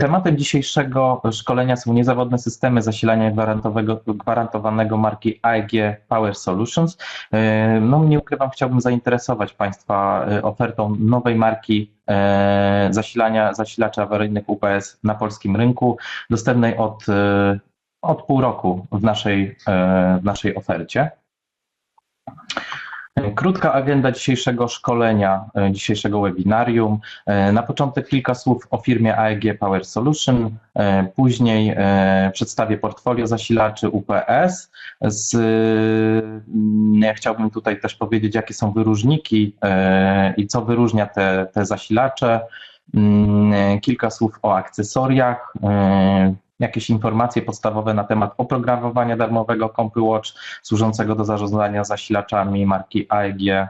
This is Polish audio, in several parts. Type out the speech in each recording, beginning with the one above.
Tematem dzisiejszego szkolenia są niezawodne systemy zasilania gwarantowanego marki AEG Power Solutions. E, No nie ukrywam, chciałbym zainteresować Państwa e, ofertą nowej marki e, zasilania zasilaczy awaryjnych UPS na polskim rynku, dostępnej od, od pół roku w naszej, w naszej ofercie. Krótka agenda dzisiejszego szkolenia, e, dzisiejszego webinarium. E, Na początek kilka słów o firmie AEG Power Solution, e, później przedstawię portfolio zasilaczy UPS. Z, mm, ja chciałbym tutaj też powiedzieć, jakie są wyróżniki i co wyróżnia te, te zasilacze. Mm, Kilka słów o akcesoriach, jakieś informacje podstawowe na temat oprogramowania darmowego CompuWatch służącego do zarządzania zasilaczami marki AEG.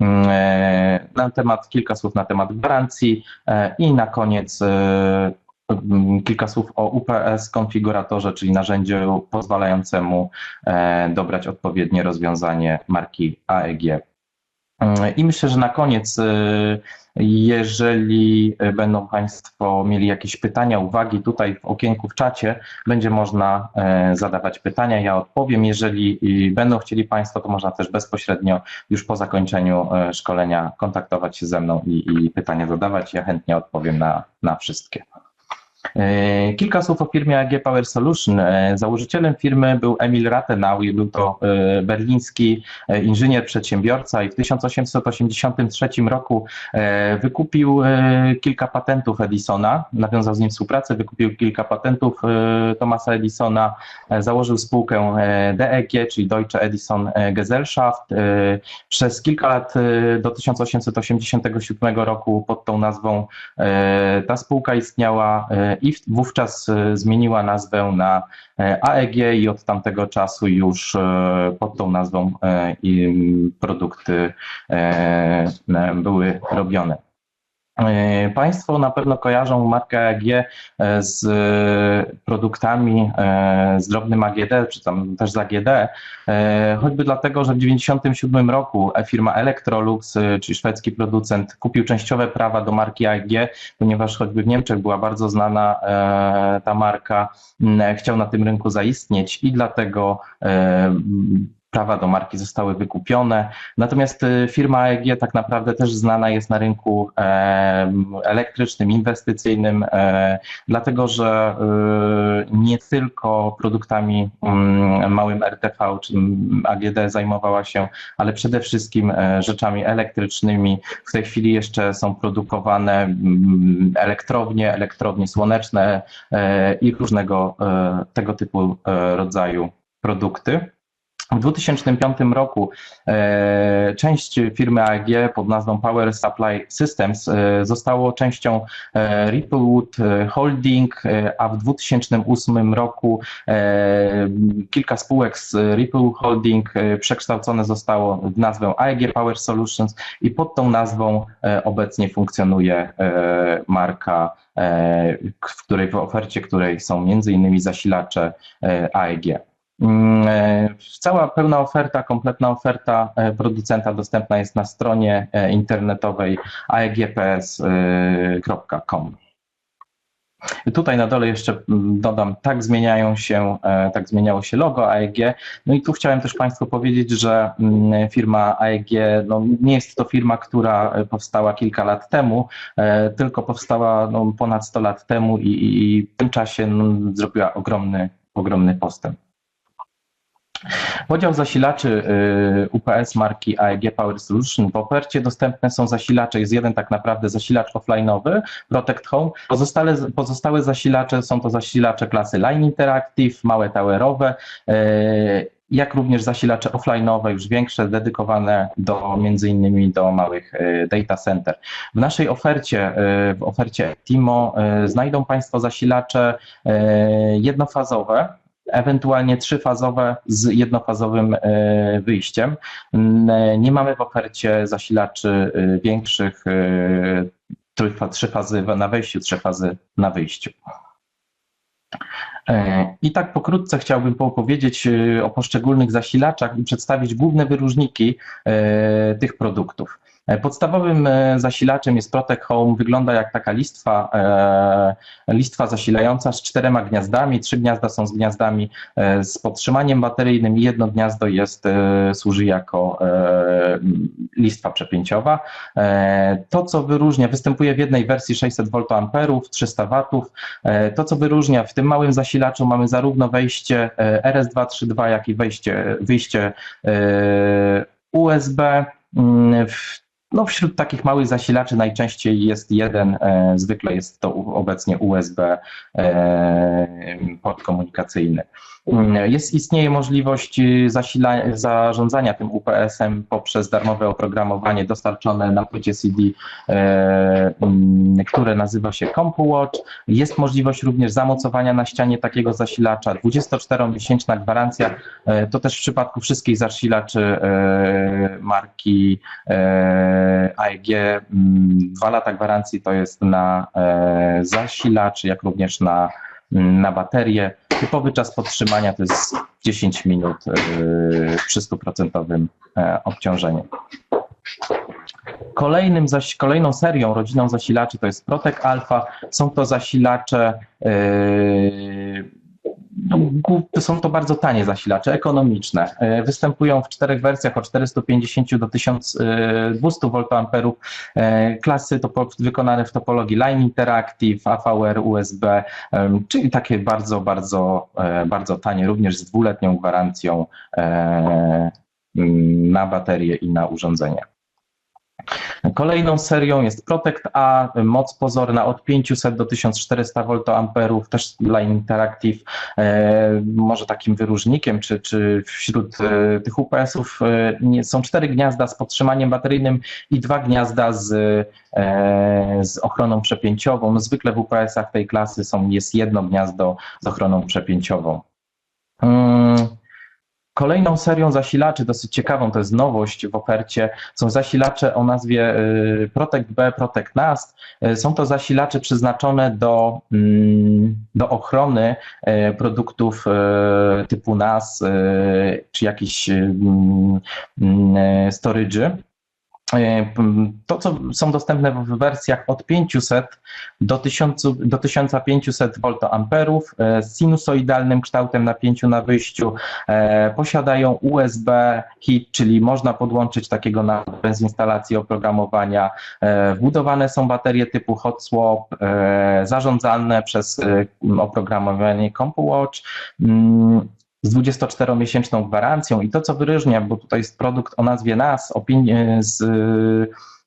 Mm, e, Na temat, kilka słów na temat gwarancji e, i na koniec e, mm, kilka słów o UPS konfiguratorze, czyli narzędziu pozwalającemu dobrać odpowiednie rozwiązanie marki AEG. Mm, I myślę, że na koniec, e, jeżeli będą Państwo mieli jakieś pytania, uwagi, tutaj w okienku w czacie będzie można e, zadawać pytania, ja odpowiem. Jeżeli e, będą chcieli Państwo, to można też bezpośrednio już po zakończeniu e, szkolenia kontaktować się ze mną i, i pytania zadawać. Ja chętnie odpowiem na, na wszystkie. E, Kilka słów o firmie AG Power Solution. E, Założycielem firmy był Emil Rathenau był to e, berliński inżynier, przedsiębiorca i w 1883 roku wykupił kilka patentów Edisona, nawiązał z nim współpracę, wykupił kilka patentów Thomasa Edisona, założył spółkę DEG, czyli Deutsche Edison Gesellschaft. Przez kilka lat do 1887 roku pod tą nazwą ta spółka istniała i wówczas e, zmieniła nazwę na e, AEG i od tamtego czasu już e, pod tą nazwą produkty były robione. E, Państwo na pewno kojarzą markę AEG e, z e, produktami z drobnym AGD, czy tam też z AGD, choćby dlatego, że w 1997 roku firma Electrolux, czyli szwedzki producent, kupił częściowe prawa do marki AEG, ponieważ choćby w Niemczech była bardzo znana ta marka, chciał na tym rynku zaistnieć i dlatego prawa do marki zostały wykupione. Natomiast e, firma AEG tak naprawdę też znana jest na rynku elektrycznym, inwestycyjnym, e, dlatego że e, nie tylko produktami mm, małym RTV czy mm, AGD zajmowała się, ale przede wszystkim e, rzeczami elektrycznymi. W tej chwili jeszcze są produkowane mm, elektrownie, elektrownie słoneczne e, i różnego tego typu rodzaju produkty. W 2005 roku e, część firmy AEG pod nazwą Power Supply Systems e, zostało częścią e, Ripplewood e, Holding, e, a w 2008 roku e, kilka spółek z Ripple Holding przekształcone zostało w nazwę AEG Power Solutions i pod tą nazwą obecnie funkcjonuje marka, w której w ofercie której są innymi zasilacze AEG. Mm, e, Cała pełna oferta, kompletna oferta e, producenta dostępna jest na stronie e, internetowej aegps.com. Tutaj na dole jeszcze mm, dodam, tak zmieniają się, tak zmieniało się logo AEG. No i tu chciałem też Państwu powiedzieć, że mm, firma AEG no, nie jest to firma, która powstała kilka lat temu, tylko powstała no, ponad 100 lat temu i i w tym czasie no, zrobiła ogromny, ogromny postęp. Podział zasilaczy y, UPS marki AEG Power Solution. W ofercie dostępne są zasilacze. Jest jeden tak naprawdę zasilacz offline'owy, Protect Home. Pozostałe, pozostałe zasilacze są to zasilacze klasy Line Interactive, małe towerowe, y, jak również zasilacze offline'owe, już większe, dedykowane do między innymi do małych y, data center. W naszej ofercie, w ofercie Timo znajdą Państwo zasilacze jednofazowe, ewentualnie trzyfazowe z jednofazowym e, wyjściem. N- Nie mamy w ofercie zasilaczy e, większych, e, trzy fazy na wejściu, trzy fazy na wyjściu. E, I tak pokrótce chciałbym opowiedzieć e, o poszczególnych zasilaczach i przedstawić główne wyróżniki e, tych produktów. E, Podstawowym e, zasilaczem jest Protect Home. Wygląda jak taka listwa, e, listwa zasilająca z czterema gniazdami. Trzy gniazda są z gniazdami z podtrzymaniem bateryjnym i jedno gniazdo jest, służy jako listwa przepięciowa. To, co wyróżnia, występuje w jednej wersji 600 VA, 300 W. To, co wyróżnia w tym małym zasilaczu, mamy zarówno wejście e, RS232, jak i wejście, wyjście USB. Mm, w- No, wśród takich małych zasilaczy najczęściej jest jeden, e, zwykle jest to obecnie USB e, port komunikacyjny. Mm, Jest, istnieje możliwość y, zasila, zarządzania tym UPS-em poprzez darmowe oprogramowanie dostarczone na płycie CD, e, mm, które nazywa się CompuWatch. Jest możliwość również zamocowania na ścianie takiego zasilacza. 24-miesięczna gwarancja, e, to też w przypadku wszystkich zasilaczy e, marki e, AEG. mm, Dwa lata gwarancji to jest na zasilacz, jak również na, na baterię. Typowy czas podtrzymania to jest 10 minut przy 100% e, obciążeniu. Kolejnym zaś, kolejną serią, rodziną zasilaczy to jest Protec Alpha. Są to zasilacze, yy, no, są to bardzo tanie zasilacze, ekonomiczne. Yy, Występują w czterech wersjach od 450 do 1200 VA. Yy, Klasy to wykonane w topologii Line Interactive, AVR, USB, em, czyli takie bardzo, bardzo, e, bardzo tanie, również z dwuletnią gwarancją mm, na baterie i na urządzenia. Kolejną serią jest Protect A, moc pozorna od 500 do 1400 VA, też Line Interactive. E, może takim wyróżnikiem, czy, czy wśród e, tych UPS-ów e, są cztery gniazda z podtrzymaniem bateryjnym i dwa gniazda z, e, z ochroną przepięciową. Zwykle w UPS-ach tej klasy są, jest jedno gniazdo z ochroną przepięciową. Kolejną serią zasilaczy, dosyć ciekawą, to jest nowość w ofercie, są zasilacze o nazwie y, Protect B, Protect NAS. Y, Są to zasilacze przeznaczone do, mm, do ochrony y, produktów typu NAS czy jakichś mm, mm, storage'y. E, p- To, co są dostępne w wersjach od 500 do, 1000, do 1500 VA e, z sinusoidalnym kształtem napięciu na wyjściu, e, posiadają USB hit, czyli można podłączyć takiego na bez instalacji oprogramowania. E, Wbudowane są baterie typu hot swap, e, zarządzane przez e, oprogramowanie CompuWatch. Z 24-miesięczną gwarancją i to, co wyróżnia, bo tutaj jest produkt o nazwie NAS pię- z,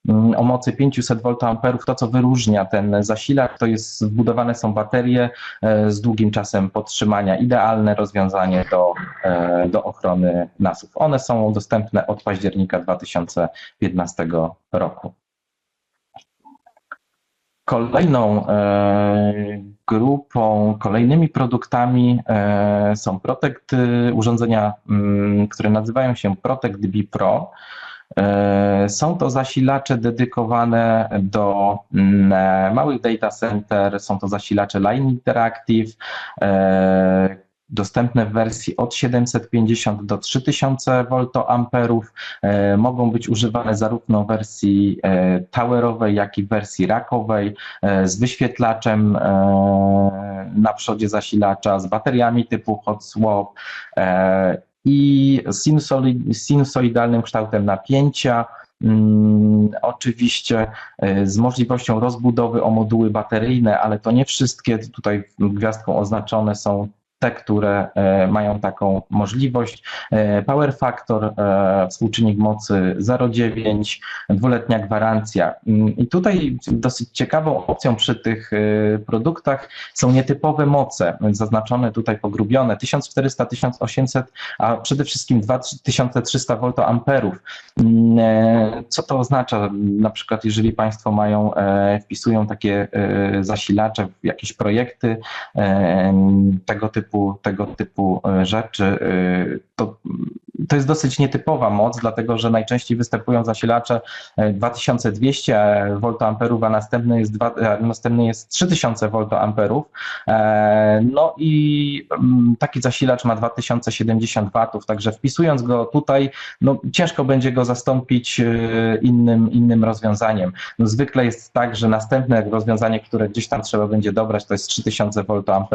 mm, o mocy 500 VA, to, co wyróżnia ten zasilacz, to jest wbudowane są baterie e, z długim czasem podtrzymania. Idealne rozwiązanie do, e, do ochrony NASów. One są dostępne od października 2015 roku. Kolejną e, grupą, kolejnymi produktami e, są Protect, y, urządzenia, mm, które nazywają się Protect B Pro. E, Są to zasilacze dedykowane do mm, e, małych data center, są to zasilacze Line Interactive, dostępne w wersji od 750 do 3000 VA. E, Mogą być używane zarówno w wersji e, towerowej, jak i w wersji rackowej, e, z wyświetlaczem na przodzie zasilacza, z bateriami typu hot swap i sinusoidalnym kształtem napięcia. Mm, Oczywiście z możliwością rozbudowy o moduły bateryjne, ale to nie wszystkie tutaj gwiazdką oznaczone są te, które e, mają taką możliwość. E, Power factor, e, współczynnik mocy 0,9, dwuletnia gwarancja. Mm, I tutaj dosyć ciekawą opcją przy tych produktach są nietypowe moce, zaznaczone tutaj pogrubione 1400, 1800, a przede wszystkim 2300 VA. Mm, Co to oznacza? Na przykład, jeżeli Państwo mają, wpisują takie zasilacze w jakieś projekty tego typu, tego typu e, rzeczy, e, to to jest dosyć nietypowa moc, dlatego że najczęściej występują zasilacze 2200 VA, a następny jest, dwa, następny jest 3000 VA. No i mm, taki zasilacz ma 2070 W, także wpisując go tutaj, no ciężko będzie go zastąpić innym, innym rozwiązaniem. No zwykle jest tak, że następne rozwiązanie, które gdzieś tam trzeba będzie dobrać, to jest 3000 VA,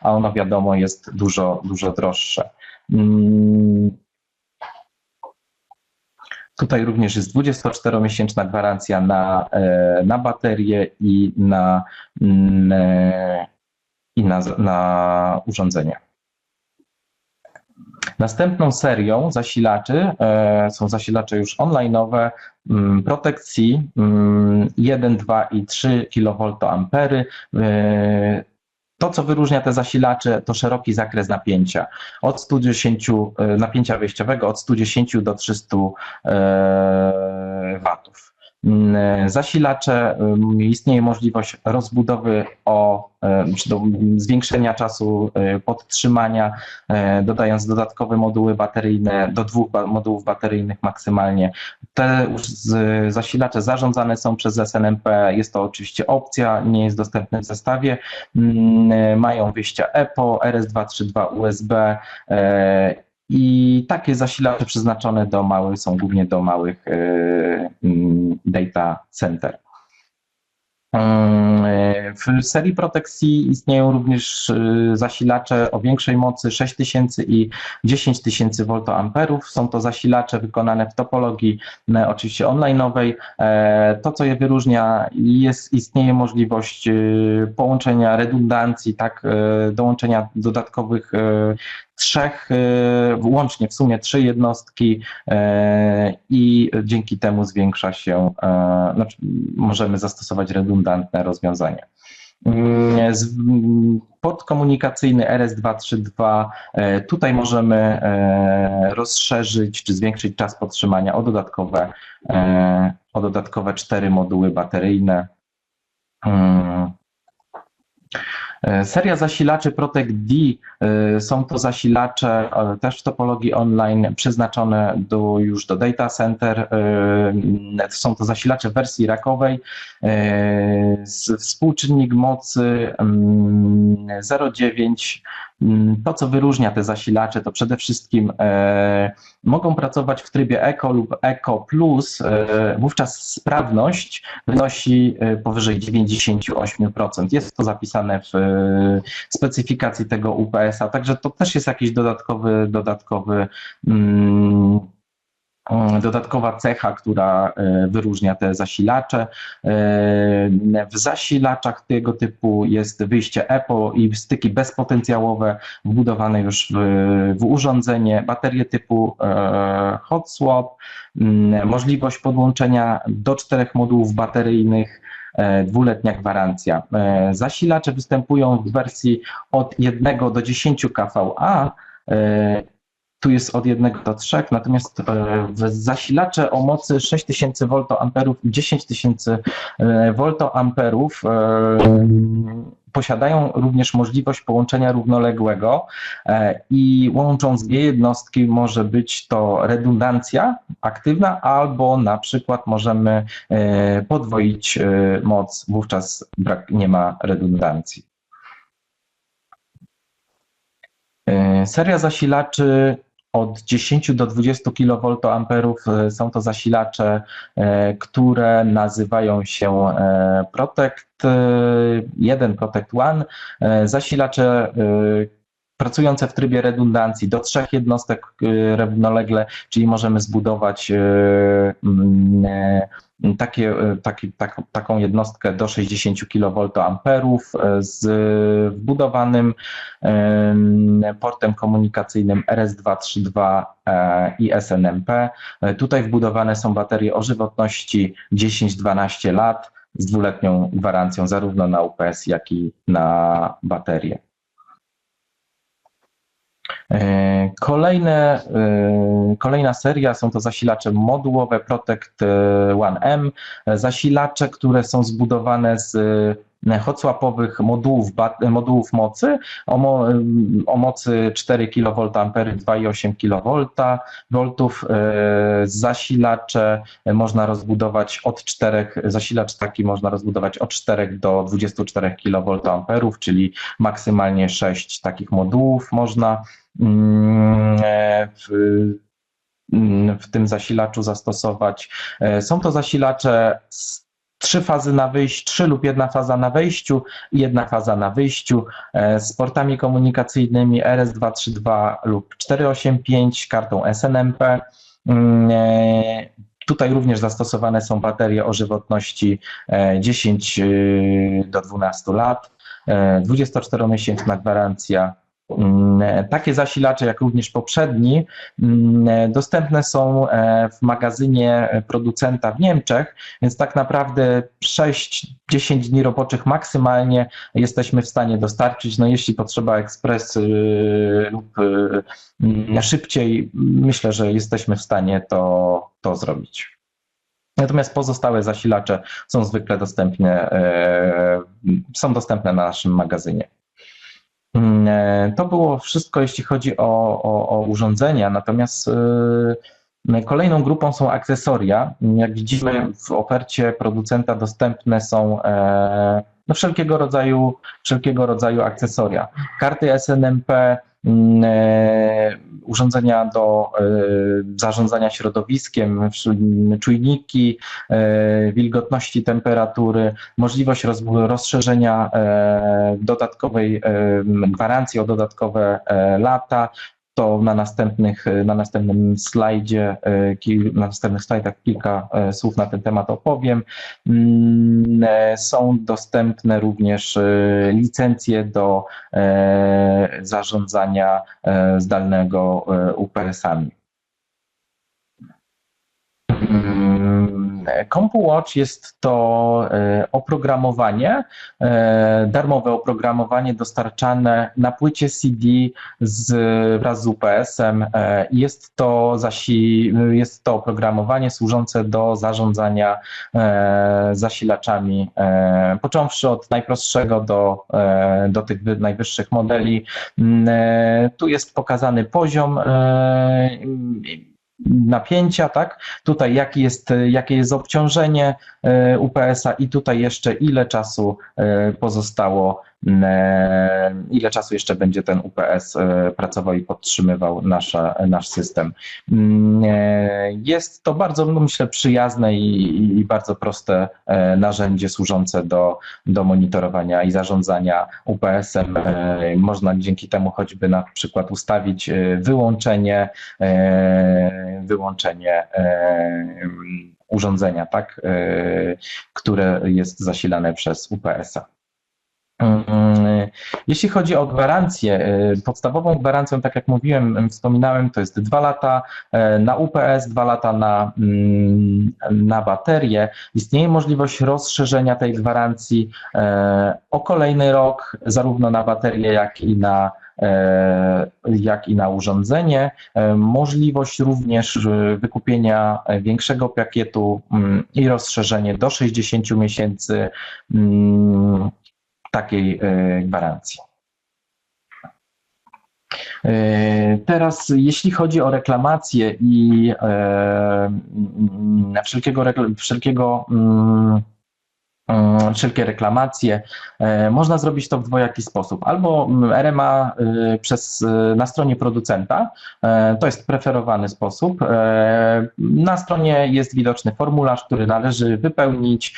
a ono wiadomo jest dużo, dużo droższe. Mm. Tutaj również jest 24-miesięczna gwarancja na, e, na baterię i na, mm, e, i na, na urządzenie. Następną serią zasilaczy e, są zasilacze już online'owe Protect C 1, 2 i 3 kVA. To, co wyróżnia te zasilacze, to szeroki zakres napięcia. Od 110 e, napięcia wejściowego od 110 do 300 e, watów. Mm, zasilacze, istnieje możliwość rozbudowy o, czy do zwiększenia czasu e, podtrzymania, e, dodając dodatkowe moduły bateryjne, do dwóch modułów bateryjnych maksymalnie. Te zasilacze zarządzane są przez SNMP, jest to oczywiście opcja, nie jest dostępny w zestawie. Mm, mają wyjścia EPO, RS232 USB i takie zasilacze przeznaczone do małych są głównie do małych e, mm, data center. Mm, w serii Protexi istnieją również y, zasilacze o większej mocy 6000 i 10000 VA. Są to zasilacze wykonane w topologii oczywiście online'owej. E, to, co je wyróżnia, jest, istnieje możliwość połączenia redundancji, tak, e, dołączenia dodatkowych e, trzech, łącznie w sumie trzy jednostki i dzięki temu zwiększa się, znaczy możemy zastosować redundantne rozwiązanie. Mm, podkomunikacyjny RS232, e, tutaj możemy e, rozszerzyć czy zwiększyć czas podtrzymania o dodatkowe, e, o dodatkowe cztery moduły bateryjne. E, seria zasilaczy Protect D e, są to zasilacze e, też w topologii online przeznaczone do, już do data center. Są to zasilacze w wersji rakowej. Współczynnik mocy 0,9 Mm, to, co wyróżnia te zasilacze, to przede wszystkim e, mogą pracować w trybie Eco lub Eco Plus. E, wówczas sprawność wynosi e, powyżej 98%. Jest to zapisane w specyfikacji tego UPS-a, także to też jest jakiś dodatkowy, dodatkowy mm, Mm, dodatkowa cecha, która e, wyróżnia te zasilacze. E, w zasilaczach tego typu jest wyjście EPO i styki bezpotencjałowe wbudowane już w, w urządzenie, baterie typu e, hot swap, możliwość podłączenia do czterech modułów bateryjnych, dwuletnia gwarancja. Zasilacze występują w wersji od 1 do 10 kVA tu jest od 1 do 3, natomiast e, zasilacze o mocy 6000 VA i 10000 VA posiadają również możliwość połączenia równoległego e, i łącząc dwie jednostki może być to redundancja aktywna albo na przykład możemy e, podwoić moc, wówczas brak, nie ma redundancji. Seria zasilaczy od 10 do 20 kVA e, są to zasilacze, e, które nazywają się e, Protect 1, Protect One. Zasilacze pracujące w trybie redundancji do trzech jednostek równolegle, czyli możemy zbudować takie, taki, tak, taką jednostkę do 60 kVA z wbudowanym portem komunikacyjnym RS232 e, i SNMP. Tutaj wbudowane są baterie o żywotności 10-12 lat z dwuletnią gwarancją zarówno na UPS, jak i na baterie. E, kolejne, e, kolejna seria są to zasilacze modułowe Protect 1M, e, zasilacze, które są zbudowane z hot-swapowych modułów, modułów mocy. O, mo, o mocy 4 kVA, 2,8 kV, voltów, zasilacze można rozbudować od 4, zasilacz taki można rozbudować od 4 do 24 kVA, czyli maksymalnie 6 takich modułów można w, mm, w tym zasilaczu zastosować. Są to zasilacze trzy fazy na wyjściu, trzy lub jedna faza na wejściu i jedna faza na wyjściu z portami komunikacyjnymi RS232 lub 485, kartą SNMP. Mm, tutaj również zastosowane są baterie o żywotności 10 do 12 lat. 24-miesięczna gwarancja. Mm, takie zasilacze, jak również poprzedni, mm, dostępne są e, w magazynie producenta w Niemczech, więc tak naprawdę 6-10 dni roboczych maksymalnie jesteśmy w stanie dostarczyć. No jeśli potrzeba ekspres y, lub y, mm, szybciej, myślę, że jesteśmy w stanie to, to zrobić. Natomiast pozostałe zasilacze są zwykle dostępne, e, są dostępne na naszym magazynie. E, to było wszystko, jeśli chodzi o, o, o urządzenia, natomiast e, kolejną grupą są akcesoria. Jak widzimy w ofercie producenta dostępne są no, wszelkiego, rodzaju, wszelkiego rodzaju akcesoria. Karty SNMP, e, urządzenia do e, zarządzania środowiskiem, czujniki e, wilgotności, temperatury, możliwość rozszerzenia dodatkowej gwarancji o dodatkowe lata, to na, następnych, na następnym slajdzie, e, na następnych slajdach kilka e, słów na ten temat opowiem. Mm, e, są dostępne również licencje do zarządzania zdalnego UPS-ami. CompuWatch jest to e, oprogramowanie, e, darmowe oprogramowanie dostarczane na płycie CD z, wraz z UPS-em. E, jest to, zasi, jest to oprogramowanie służące do zarządzania zasilaczami, począwszy od najprostszego do, do tych najwyższych modeli. Mm, tu jest pokazany poziom napięcia, tak? Tutaj jaki jest, jakie jest obciążenie e, UPS-a i tutaj jeszcze ile czasu e, pozostało ile czasu jeszcze będzie ten UPS e, pracował i podtrzymywał nasza, nasz system. Mm, e, jest to bardzo, no, myślę, przyjazne i, i bardzo proste narzędzie służące do, do monitorowania i zarządzania UPS-em. Można dzięki temu choćby na przykład ustawić wyłączenie, wyłączenie urządzenia, tak, które jest zasilane przez UPS-a. Mm, jeśli chodzi o gwarancję, y, podstawową gwarancją, tak jak mówiłem, wspominałem, to jest dwa lata y, na UPS, dwa lata na, mm, na baterię. Istnieje możliwość rozszerzenia tej gwarancji y, o kolejny rok, zarówno na baterię, jak i na jak i na urządzenie. Możliwość również wykupienia większego pakietu mm, i rozszerzenie do 60 miesięcy takiej e, gwarancji. E, teraz, jeśli chodzi o reklamację i e, wszelkiego, wszelkiego mm, Mm, wszelkie reklamacje. E, można zrobić to w dwojaki sposób. Albo mm, RMA y, przez, y, na stronie producenta, e, to jest preferowany sposób. E, na stronie jest widoczny formularz, który należy wypełnić.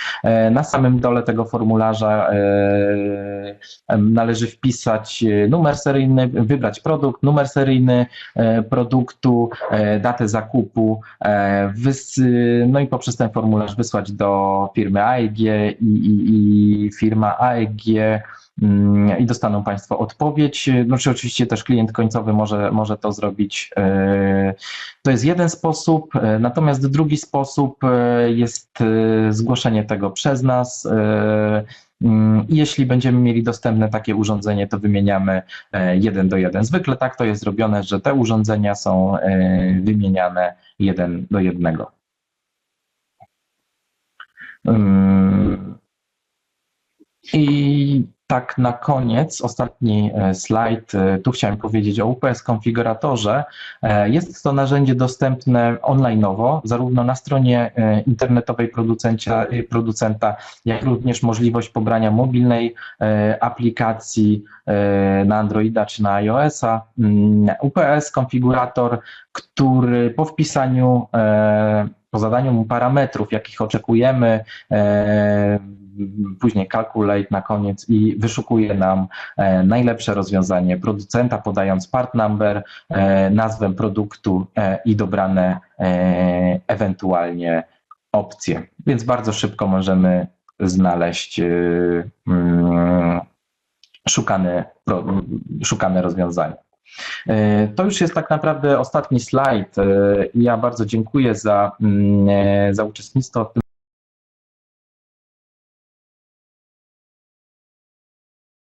Na samym dole tego formularza należy wpisać numer seryjny, wybrać produkt, numer seryjny produktu, datę zakupu, no i poprzez ten formularz wysłać do firmy AEG i, i, i firma AEG mm, i dostaną Państwo odpowiedź. No, czy oczywiście też klient końcowy może, może to zrobić. E, to jest jeden sposób, e, natomiast drugi sposób e, jest zgłoszenie tego przez nas. Mm, jeśli będziemy mieli dostępne takie urządzenie, to wymieniamy jeden do jeden. Zwykle tak to jest zrobione, że te urządzenia są wymieniane jeden do jednego. I tak na koniec, ostatni e, slajd, e, tu chciałem powiedzieć o UPS konfiguratorze. E, Jest to narzędzie dostępne online'owo, zarówno na stronie internetowej producencia, e, producenta, jak również możliwość pobrania mobilnej aplikacji na Androida czy na iOS-a. Mm, UPS konfigurator, który po wpisaniu, po zadaniu mu parametrów, jakich oczekujemy, e, później calculate na koniec i wyszukuje nam e, najlepsze rozwiązanie producenta, podając part number, e, nazwę produktu i dobrane ewentualnie opcje. Więc bardzo szybko możemy znaleźć mm, szukane, szukane rozwiązanie. E, To już jest tak naprawdę ostatni slajd. E, Ja bardzo dziękuję za, mm, e, za uczestnictwo w tym